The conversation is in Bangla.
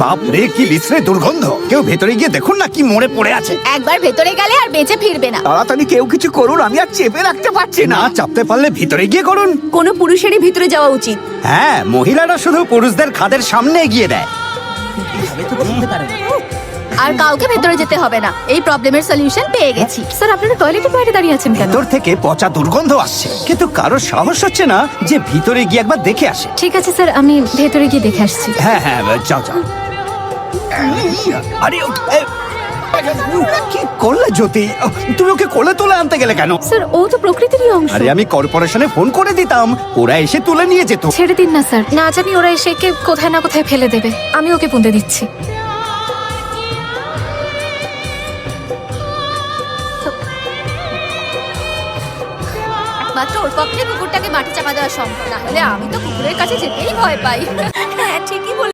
বাপরে কি বিশ্রে দুর্গন্ধ। কেউ ভেতরে গিয়ে দেখুন না কি মরে পড়ে আছে। একবার ভেতরে গেলে আর বেঁচে ফিরবে না। তাড়াতাড়ি কেউ কিছু করুন আমি আর চেপে রাখতে পারছি না। চাপতে পারলে ভিতরে গিয়ে করুন। কোনো পুরুষেরই ভিতরে যাওয়া উচিত। হ্যাঁ মহিলারা শুধু পুরুষদের খাদের সামনে এগিয়ে দেয়। আর কাউকে ভেতরে যেতে হবে না। এই প্রবলেমের সলিউশন পেয়ে গেছি। স্যার আপনারা টয়লেটের বাইরে দাঁড়িয়ে আছেন কেন? ভেতর থেকে পচা দুর্গন্ধ আসছে। কিন্তু কারোর সাহস হচ্ছে না যে ভিতরে গিয়ে একবার দেখে আসে। ঠিক আছে স্যার আমি ভেতরে গিয়ে দেখে আসছি। হ্যাঁ হ্যাঁ যাও যাও। আরে এ, কি করলে জ্যোতি? তুমি ওকে কোলে তুলে আনতে গেলে কেন? স্যার ও তো প্রকৃতিরই অংশ। আরে আমি কর্পোরেশনে ফোন করে দিতাম। ওরা এসে তুলে নিয়ে যেত। ছেড়ে দিন না স্যার। না জানি ওরা এসে কে কোথায় না কোথায় ফেলে দেবে। আমি ওকে পুঁতে দিচ্ছি। মাত্র ওর পক্ষে কুকুরটাকে মাটি চাপা দেওয়া সম্ভব না হলে আমি তো কুকুরের কাছে যেতেই ভয় পাই। হ্যাঁ ঠিকই বলে